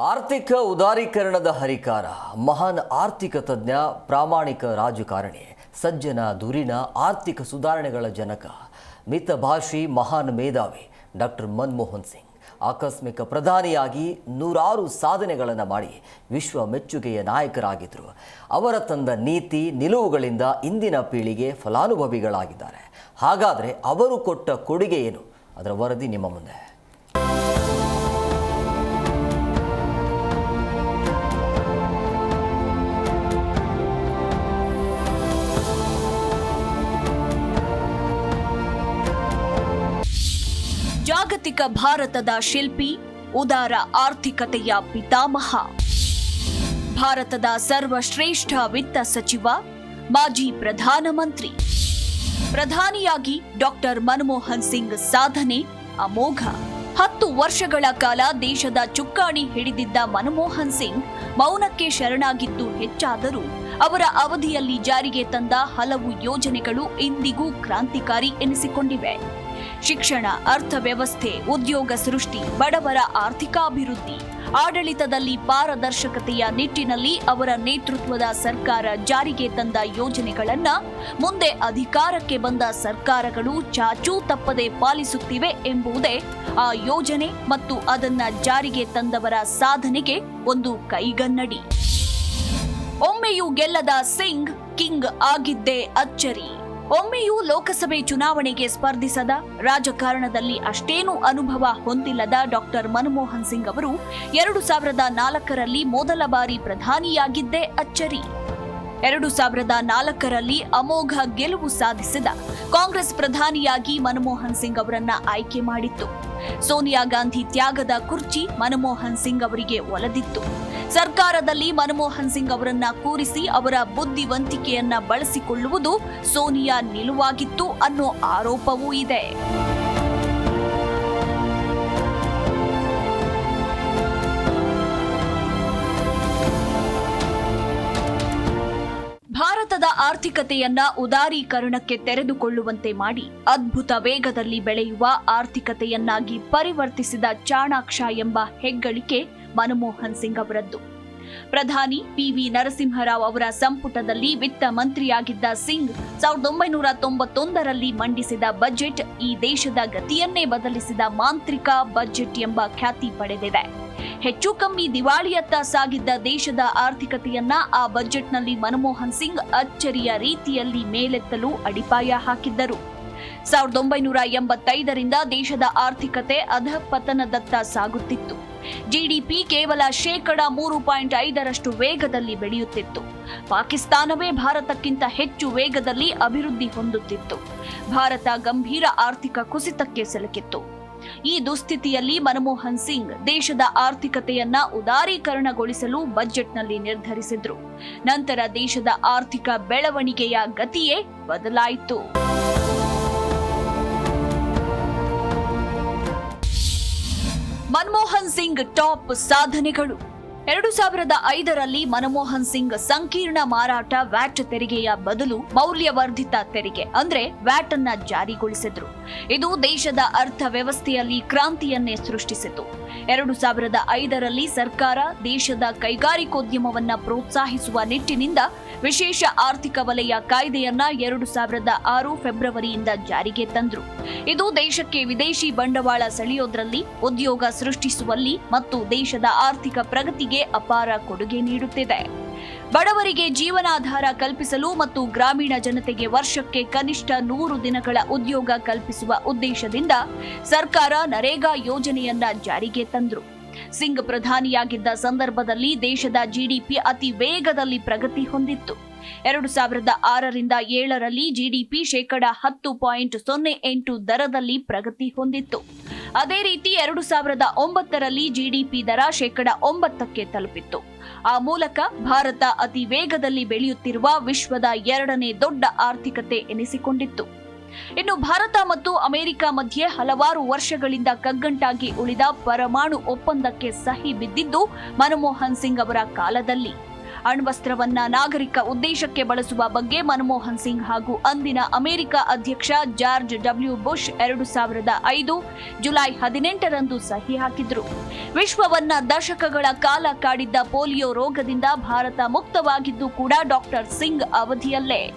ಆರ್ಥಿಕ ಉದಾರೀಕರಣದ ಹರಿಕಾರ, ಮಹಾನ್ ಆರ್ಥಿಕ ತಜ್ಞ, ಪ್ರಾಮಾಣಿಕ ರಾಜಕಾರಣಿ, ಸಜ್ಜನ ದುರಿನ ಆರ್ಥಿಕ ಸುಧಾರಣೆಗಳ ಜನಕ ಮಿತಭಾಷಿ ಮಹಾನ್ ಮೇಧಾವಿ ಡಾಕ್ಟರ್ ಮನಮೋಹನ್ ಸಿಂಗ್. ಆಕಸ್ಮಿಕ ಪ್ರಧಾನಿಯಾಗಿ ನೂರಾರು ಸಾಧನೆಗಳನ್ನು ಮಾಡಿ ವಿಶ್ವ ಮೆಚ್ಚುಗೆಯ ನಾಯಕರಾಗಿದ್ದರು. ಅವರ ತಂದ ನೀತಿ, ನಿಲುವುಗಳಿಂದ ಇಂದಿನ ಪೀಳಿಗೆ ಫಲಾನುಭವಿಗಳಾಗಿದ್ದಾರೆ. ಹಾಗಾದರೆ ಅವರು ಕೊಟ್ಟ ಕೊಡುಗೆ ಏನು? ಅದರ ವರದಿ ನಿಮ್ಮ ಮುಂದೆ. ಜಾಗತಿಕ ಭಾರತದ ಶಿಲ್ಪಿ, ಉದಾರ ಆರ್ಥಿಕತೆಯ ಪಿತಾಮಹ. ಭಾರತದ ಸರ್ವಶ್ರೇಷ್ಠ ವಿತ್ತ ಸಚಿವ, ಮಾಜಿ ಪ್ರಧಾನಮಂತ್ರಿ. ಪ್ರಧಾನಿಯಾಗಿ ಡಾಕ್ಟರ್ ಮನಮೋಹನ್ ಸಿಂಗ್ ಸಾಧನೆ ಅಮೋಘ. ಹತ್ತು ವರ್ಷಗಳ ಕಾಲ ದೇಶದ ಚುಕ್ಕಾಣಿ ಹಿಡಿದಿದ್ದ ಮನಮೋಹನ್ ಸಿಂಗ್ ಮೌನಕ್ಕೆ ಶರಣಾಗಿದ್ದು ಹೆಚ್ಚಾದರೂ ಅವರ ಅವಧಿಯಲ್ಲಿ ಜಾರಿಗೆ ತಂದ ಹಲವು ಯೋಜನೆಗಳು ಇಂದಿಗೂ ಕ್ರಾಂತಿಕಾರಿ ಎನಿಸಿಕೊಂಡಿವೆ. ಶಿಕ್ಷಣ, ಅರ್ಥವ್ಯವಸ್ಥೆ, ಉದ್ಯೋಗ ಸೃಷ್ಟಿ, ಬಡವರ ಆರ್ಥಿಕಾಭಿವೃದ್ಧಿ. ಆಡಳಿತದಲ್ಲಿ ಪಾರದರ್ಶಕತೆಯ ನಿಟ್ಟಿನಲ್ಲಿ ಅವರ ನೇತೃತ್ವದ ಸರ್ಕಾರ ಜಾರಿಗೆ ತಂದ ಯೋಜನೆಗಳನ್ನ ಮುಂದೆ ಅಧಿಕಾರಕ್ಕೆ ಬಂದ ಸರ್ಕಾರಗಳು ಚಾಚೂ ತಪ್ಪದೆ ಪಾಲಿಸುತ್ತಿವೆ ಎಂಬುದೇ ಆ ಯೋಜನೆ ಮತ್ತು ಅದನ್ನ ಜಾರಿಗೆ ತಂದವರ ಸಾಧನೆಗೆ ಒಂದು ಕೈಗನ್ನಡಿ. ಒಮ್ಮೆಯೂ ಗೆಲ್ಲದ ಸಿಂಗ್ ಕಿಂಗ್ ಆಗಿದ್ದೇ ಅಚ್ಚರಿ. ಒಮ್ಮೆಯೂ ಲೋಕಸಭೆ ಚುನಾವಣೆಗೆ ಸ್ಪರ್ಧಿಸದ ರಾಜಕಾರಣದಲ್ಲಿ ಅಷ್ಟೇನೂ ಅನುಭವ ಹೊಂದಿಲ್ಲದ ಡಾಕ್ಟರ್ ಮನಮೋಹನ್ ಸಿಂಗ್ ಅವರು ಎರಡು ಸಾವಿರದ ನಾಲ್ಕರಲ್ಲಿ ಮೊದಲ ಬಾರಿ ಪ್ರಧಾನಿಯಾಗಿದ್ದೇ ಅಚ್ಚರಿ. ಎರಡು ಸಾವಿರದ ನಾಲ್ಕರಲ್ಲಿ ಅಮೋಘ ಗೆಲುವು ಸಾಧಿಸಿದ ಕಾಂಗ್ರೆಸ್ ಪ್ರಧಾನಿಯಾಗಿ ಮನಮೋಹನ್ ಸಿಂಗ್ ಅವರನ್ನ ಆಯ್ಕೆ ಮಾಡಿತ್ತು. ಸೋನಿಯಾ ಗಾಂಧಿ ತ್ಯಾಗದ ಕುರ್ಚಿ ಮನಮೋಹನ್ ಸಿಂಗ್ ಅವರಿಗೆ ಒಲದಿತ್ತು. ಸರ್ಕಾರದಲ್ಲಿ ಮನಮೋಹನ್ ಸಿಂಗ್ ಅವರನ್ನ ಕೂರಿಸಿ ಅವರ ಬುದ್ಧಿವಂತಿಕೆಯನ್ನ ಬಳಸಿಕೊಳ್ಳುವುದು ಸೋನಿಯಾ ನಿಲುವಾಗಿತ್ತು ಅನ್ನೋ ಆರೋಪವೂ ಇದೆ. ಭಾರತದ ಆರ್ಥಿಕತೆಯನ್ನ ಉದಾರೀಕರಣಕ್ಕೆ ತೆರೆದುಕೊಳ್ಳುವಂತೆ ಮಾಡಿ ಅದ್ಭುತ ವೇಗದಲ್ಲಿ ಬೆಳೆಯುವ ಆರ್ಥಿಕತೆಯನ್ನಾಗಿ ಪರಿವರ್ತಿಸಿದ ಚಾಣಾಕ್ಷ ಎಂಬ ಹೆಗ್ಗಳಿಕೆ ಮನಮೋಹನ್ ಸಿಂಗ್ ಅವರದ್ದು. ಪ್ರಧಾನಿ ಪಿವಿ ನರಸಿಂಹರಾವ್ ಅವರ ಸಂಪುಟದಲ್ಲಿ ವಿತ್ತ ಮಂತ್ರಿಯಾಗಿದ್ದ ಸಿಂಗ್ ಸಾವಿರದ ಒಂಬೈನೂರ ತೊಂಬತ್ತೊಂದರಲ್ಲಿ ಮಂಡಿಸಿದ ಬಜೆಟ್ ಈ ದೇಶದ ಗತಿಯನ್ನೇ ಬದಲಿಸಿದ ಮಾಂತ್ರಿಕ ಬಜೆಟ್ ಎಂಬ ಖ್ಯಾತಿ ಪಡೆದಿದೆ. ಹೆಚ್ಚು ಕಮ್ಮಿ ದಿವಾಳಿಯತ್ತ ಸಾಗಿದ್ದ ದೇಶದ ಆರ್ಥಿಕತೆಯನ್ನ ಆ ಬಜೆಟ್ನಲ್ಲಿ ಮನಮೋಹನ್ ಸಿಂಗ್ ಅಚ್ಚರಿಯ ರೀತಿಯಲ್ಲಿ ಮೇಲೆತ್ತಲು ಅಡಿಪಾಯ ಹಾಕಿದ್ದರು. ಸಾವಿರದ ಒಂಬೈನೂರ ಎಂಬತ್ತೈದರಿಂದ ದೇಶದ ಆರ್ಥಿಕತೆ ಅಧಃಪತನದತ್ತ ಸಾಗುತ್ತಿತ್ತು. ಜಿಡಿಪಿ ಕೇವಲ ಶೇಕಡ ಮೂರು ಪಾಯಿಂಟ್ ಐದರಷ್ಟು ವೇಗದಲ್ಲಿ ಬೆಳೆಯುತ್ತಿತ್ತು. ಪಾಕಿಸ್ತಾನವೇ ಭಾರತಕ್ಕಿಂತ ಹೆಚ್ಚು ವೇಗದಲ್ಲಿ ಅಭಿವೃದ್ಧಿ ಹೊಂದುತ್ತಿತ್ತು. ಭಾರತ ಗಂಭೀರ ಆರ್ಥಿಕ ಕುಸಿತಕ್ಕೆ ಸಿಲುಕಿತ್ತು. ಈ ದುಸ್ಥಿತಿಯಲ್ಲಿ ಮನಮೋಹನ್ ಸಿಂಗ್ ದೇಶದ ಆರ್ಥಿಕತೆಯನ್ನ ಉದಾರೀಕರಣಗೊಳಿಸಲು ಬಜೆಟ್ನಲ್ಲಿ ನಿರ್ಧರಿಸಿದ್ರು. ನಂತರ ದೇಶದ ಆರ್ಥಿಕ ಬೆಳವಣಿಗೆಯ ಗತಿಯೇ ಬದಲಾಯಿತು. ಮನಮೋಹನ್ ಸಿಂಗ್ ಟಾಪ್ ಸಾಧನೆಗಳು. ಎರಡು ಸಾವಿರದ ಐದರಲ್ಲಿ ಮನಮೋಹನ್ ಸಿಂಗ್ ಸಂಕೀರ್ಣ ಮಾರಾಟ ವ್ಯಾಟ್ ತೆರಿಗೆಯ ಬದಲು ಮೌಲ್ಯವರ್ಧಿತ ತೆರಿಗೆ, ಅಂದ್ರೆ ವ್ಯಾಟ್ ಅನ್ನ ಜಾರಿಗೊಳಿಸಿದ್ರು. ಇದು ದೇಶದ ಅರ್ಥವ್ಯವಸ್ಥೆಯಲ್ಲಿ ಕ್ರಾಂತಿಯನ್ನೇ ಸೃಷ್ಟಿಸಿತು. ಎರಡು ಸಾವಿರದ ಐದರಲ್ಲಿ ಸರ್ಕಾರ ದೇಶದ ಕೈಗಾರಿಕೋದ್ಯಮವನ್ನ ಪ್ರೋತ್ಸಾಹಿಸುವ ನಿಟ್ಟಿನಿಂದ ವಿಶೇಷ ಆರ್ಥಿಕ ವಲಯ ಕಾಯ್ದೆಯನ್ನ ಎರಡು ಸಾವಿರದ ಆರು ಫೆಬ್ರವರಿಯಿಂದ ಜಾರಿಗೆ ತಂದ್ರು. ಇದು ದೇಶಕ್ಕೆ ವಿದೇಶಿ ಬಂಡವಾಳ ಸೆಳೆಯೋದ್ರಲ್ಲಿ ಉದ್ಯೋಗ ಸೃಷ್ಟಿಸುವಲ್ಲಿ ಮತ್ತು ದೇಶದ ಆರ್ಥಿಕ ಪ್ರಗತಿಗೆ ಅಪಾರ ಕೊಡುಗೆ ನೀಡುತ್ತಿದೆ. ಬಡವರಿಗೆ ಜೀವನಾಧಾರ ಕಲ್ಪಿಸಲು ಮತ್ತು ಗ್ರಾಮೀಣ ಜನತೆಗೆ ವರ್ಷಕ್ಕೆ ಕನಿಷ್ಠ ನೂರು ದಿನಗಳ ಉದ್ಯೋಗ ಕಲ್ಪಿಸುವ ಉದ್ದೇಶದಿಂದ ಸರ್ಕಾರ ನರೇಗಾ ಯೋಜನೆಯನ್ನ ಜಾರಿಗೆ ತಂದ್ರು. ಸಿಂಗ್ ಪ್ರಧಾನಿಯಾಗಿದ್ದ ಸಂದರ್ಭದಲ್ಲಿ ದೇಶದ ಜಿಡಿಪಿ ಅತಿ ವೇಗದಲ್ಲಿ ಪ್ರಗತಿ ಹೊಂದಿತ್ತು. ಎರಡು ಸಾವಿರದ ಆರರಿಂದ ಏಳರಲ್ಲಿ ಜಿಡಿಪಿ ಶೇಕಡ ಹತ್ತು ಪಾಯಿಂಟ್ ಸೊನ್ನೆ ಎಂಟು ದರದಲ್ಲಿ ಪ್ರಗತಿ ಹೊಂದಿತ್ತು. ಅದೇ ರೀತಿ ಎರಡು ಸಾವಿರದ ಒಂಬತ್ತರಲ್ಲಿ ಜಿಡಿಪಿ ದರ ಶೇಕಡ ಒಂಬತ್ತಕ್ಕೆ ತಲುಪಿತ್ತು. ಆ ಮೂಲಕ ಭಾರತ ಅತಿ ವೇಗದಲ್ಲಿ ಬೆಳೆಯುತ್ತಿರುವ ವಿಶ್ವದ ಎರಡನೇ ದೊಡ್ಡ ಆರ್ಥಿಕತೆ ಎನಿಸಿಕೊಂಡಿತ್ತು. ಇನ್ನು ಭಾರತ ಮತ್ತು ಅಮೆರಿಕ ಮಧ್ಯೆ ಹಲವಾರು ವರ್ಷಗಳಿಂದ ಕಗ್ಗಂಟಾಗಿ ಉಳಿದ ಪರಮಾಣು ಒಪ್ಪಂದಕ್ಕೆ ಸಹಿ ಬಿದ್ದಿದ್ದು ಮನಮೋಹನ್ ಸಿಂಗ್ ಅವರ ಕಾಲದಲ್ಲಿ. ಅಣ್ವಸ್ತ್ರವನ್ನ ನಾಗರಿಕ ಉದ್ದೇಶಕ್ಕೆ ಬಳಸುವ ಬಗ್ಗೆ ಮನಮೋಹನ್ ಸಿಂಗ್ ಹಾಗೂ ಅಂದಿನ ಅಮೆರಿಕ ಅಧ್ಯಕ್ಷ ಜಾರ್ಜ್ ಡಬ್ಲ್ಯೂ ಬುಷ್ ಎರಡು ಸಾವಿರದ ಐದು ಜುಲೈ ಹದಿನೆಂಟರಂದು ಸಹಿ ಹಾಕಿದ್ರು. ವಿಶ್ವವನ್ನ ದಶಕಗಳ ಕಾಲ ಕಾಡಿದ್ದ ಪೋಲಿಯೋ ರೋಗದಿಂದ ಭಾರತ ಮುಕ್ತವಾಗಿದ್ದು ಕೂಡ ಡಾಕ್ಟರ್ ಸಿಂಗ್ ಅವಧಿಯಲ್ಲೇ.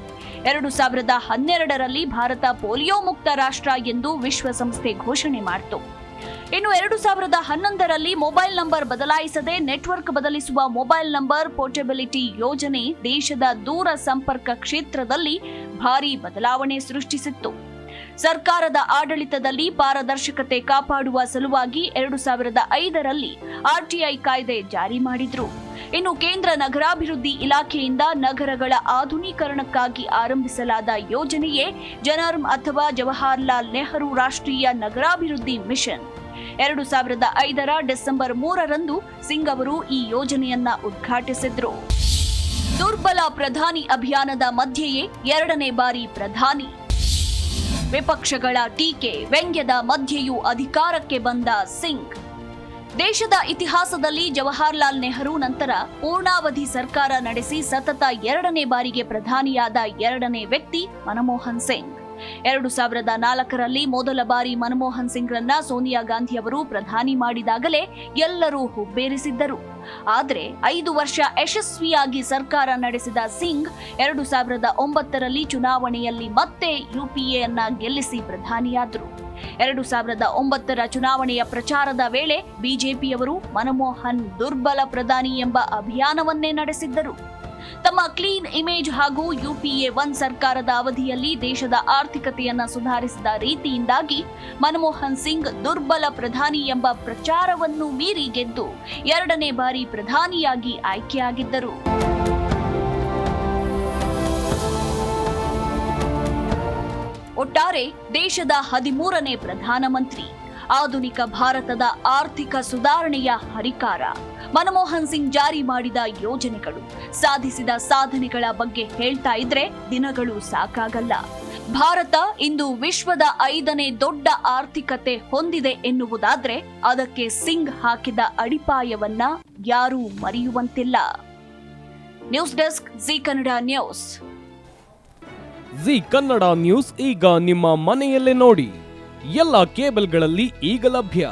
ಎರಡು ಸಾವಿರದ ಹನ್ನೆರಡರಲ್ಲಿ ಭಾರತ ಪೋಲಿಯೋ ಮುಕ್ತ ರಾಷ್ಟ್ರ ಎಂದು ವಿಶ್ವಸಂಸ್ಥೆ ಘೋಷಣೆ ಮಾಡಿತು. ಇನ್ನು ಎರಡು ಸಾವಿರದ ಹನ್ನೊಂದರಲ್ಲಿ ಮೊಬೈಲ್ ನಂಬರ್ ಬದಲಾಯಿಸದೆ ನೆಟ್ವರ್ಕ್ ಬದಲಿಸುವ ಮೊಬೈಲ್ ನಂಬರ್ ಪೋರ್ಟಬಿಲಿಟಿ ಯೋಜನೆ ದೇಶದ ದೂರ ಸಂಪರ್ಕ ಕ್ಷೇತ್ರದಲ್ಲಿ ಭಾರೀ ಬದಲಾವಣೆ ಸೃಷ್ಟಿಸಿತ್ತು. ಸರ್ಕಾರದ ಆಡಳಿತದಲ್ಲಿ ಪಾರದರ್ಶಕತೆ ಕಾಪಾಡುವ ಸಲುವಾಗಿ ಎರಡು ಸಾವಿರದ ಐದರಲ್ಲಿ ಆರ್ಟಿಐ ಕಾಯ್ದೆ ಜಾರಿ ಮಾಡಿದ್ರು. ಇನ್ನು ಕೇಂದ್ರ ನಗರಾಭಿವೃದ್ಧಿ ಇಲಾಖೆಯಿಂದ ನಗರಗಳ ಆಧುನೀಕರಣಕ್ಕಾಗಿ ಆರಂಭಿಸಲಾದ ಯೋಜನೆಯೇ ಜನರ್ಮ್ ಅಥವಾ ಜವಾಹರ್ಲಾಲ್ ನೆಹರು ರಾಷ್ಟ್ರೀಯ ನಗರಾಭಿವೃದ್ಧಿ ಮಿಷನ್. ಎರಡು ಸಾವಿರದ ಐದರ ಡಿಸೆಂಬರ್ ಮೂರರಂದು ಸಿಂಗ್ ಅವರು ಈ ಯೋಜನೆಯನ್ನ ಉದ್ಘಾಟಿಸಿದ್ರು. ದುರ್ಬಲ ಪ್ರಧಾನಿ ಅಭಿಯಾನದ ಮಧ್ಯೆಯೇ ಎರಡನೇ ಬಾರಿ ಪ್ರಧಾನಿ. ವಿಪಕ್ಷಗಳ ಟೀಕೆ ವ್ಯಂಗ್ಯದ ಮಧ್ಯೆಯೂ ಅಧಿಕಾರಕ್ಕೆ ಬಂದ ಸಿಂಗ್. ದೇಶದ ಇತಿಹಾಸದಲ್ಲಿ ಜವಾಹರ್ಲಾಲ್ ನೆಹರು ನಂತರ ಪೂರ್ಣಾವಧಿ ಸರ್ಕಾರ ನಡೆಸಿ ಸತತ ಎರಡನೇ ಬಾರಿಗೆ ಪ್ರಧಾನಿಯಾದ ಎರಡನೇ ವ್ಯಕ್ತಿ ಮನಮೋಹನ್ ಸಿಂಗ್. ಎರಡು ಸಾವಿರದ ನಾಲ್ಕರಲ್ಲಿ ಮೊದಲ ಬಾರಿ ಮನಮೋಹನ್ ಸಿಂಗ್ರನ್ನ ಸೋನಿಯಾ ಗಾಂಧಿ ಅವರು ಪ್ರಧಾನಿ ಮಾಡಿದಾಗಲೇ ಎಲ್ಲರೂ ಹುಬ್ಬೇರಿಸಿದ್ದರು. ಆದರೆ ಐದು ವರ್ಷ ಯಶಸ್ವಿಯಾಗಿ ಸರ್ಕಾರ ನಡೆಸಿದ ಸಿಂಗ್ ಎರಡು ಸಾವಿರದ ಒಂಬತ್ತರಲ್ಲಿ ಚುನಾವಣೆಯಲ್ಲಿ ಮತ್ತೆ ಯುಪಿಎಯನ್ನ ಗೆಲ್ಲಿಸಿ ಪ್ರಧಾನಿಯಾದರು. ಎರಡು ಸಾವಿರದ ಒಂಬತ್ತರ ಚುನಾವಣೆಯ ಪ್ರಚಾರದ ವೇಳೆ ಬಿಜೆಪಿಯವರು ಮನಮೋಹನ್ ದುರ್ಬಲ ಪ್ರಧಾನಿ ಎಂಬ ಅಭಿಯಾನವನ್ನೇ ನಡೆಸಿದ್ದರು. ತಮ್ಮ ಕ್ಲೀನ್ ಇಮೇಜ್ ಹಾಗೂ ಯುಪಿಎ ಒನ್ ಸರ್ಕಾರದ ಅವಧಿಯಲ್ಲಿ ದೇಶದ ಆರ್ಥಿಕತೆಯನ್ನ ಸುಧಾರಿಸಿದ ರೀತಿಯಿಂದಾಗಿ ಮನಮೋಹನ್ ಸಿಂಗ್ ದುರ್ಬಲ ಪ್ರಧಾನಿ ಎಂಬ ಪ್ರಚಾರವನ್ನು ಮೀರಿ ಗೆದ್ದು ಎರಡನೇ ಬಾರಿ ಪ್ರಧಾನಿಯಾಗಿ ಆಯ್ಕೆಯಾಗಿದ್ದರು. ಒಟ್ಟಾರೆ ದೇಶದ ಹದಿಮೂರನೇ ಪ್ರಧಾನಮಂತ್ರಿ, ಆಧುನಿಕ ಭಾರತದ ಆರ್ಥಿಕ ಸುಧಾರಣೆಯ ಹರಿಕಾರ. ಮನಮೋಹನ್ ಸಿಂಗ್ ಜಾರಿ ಮಾಡಿದ ಯೋಜನೆಗಳು ಸಾಧಿಸಿದ ಸಾಧನೆಗಳ ಬಗ್ಗೆ ಹೇಳ್ತಾ ಇದ್ರೆ ದಿನಗಳು ಸಾಕಾಗಲ್ಲ. ಭಾರತ ಇಂದು ವಿಶ್ವದ ಐದನೇ ದೊಡ್ಡ ಆರ್ಥಿಕತೆ ಹೊಂದಿದೆ ಎನ್ನುವುದಾದ್ರೆ ಅದಕ್ಕೆ ಸಿಂಗ್ ಹಾಕಿದ ಅಡಿಪಾಯವನ್ನ ಯಾರೂ ಮರೆಯುವಂತಿಲ್ಲ. News desk Zee Kannada news. Zee Kannada news ಈಗ ನಿಮ್ಮ ಮನೆಯಲ್ಲೇ ನೋಡಿ. ಎಲ್ಲ ಕೇಬಲ್ಗಳಲ್ಲಿ ಈಗ ಲಭ್ಯ.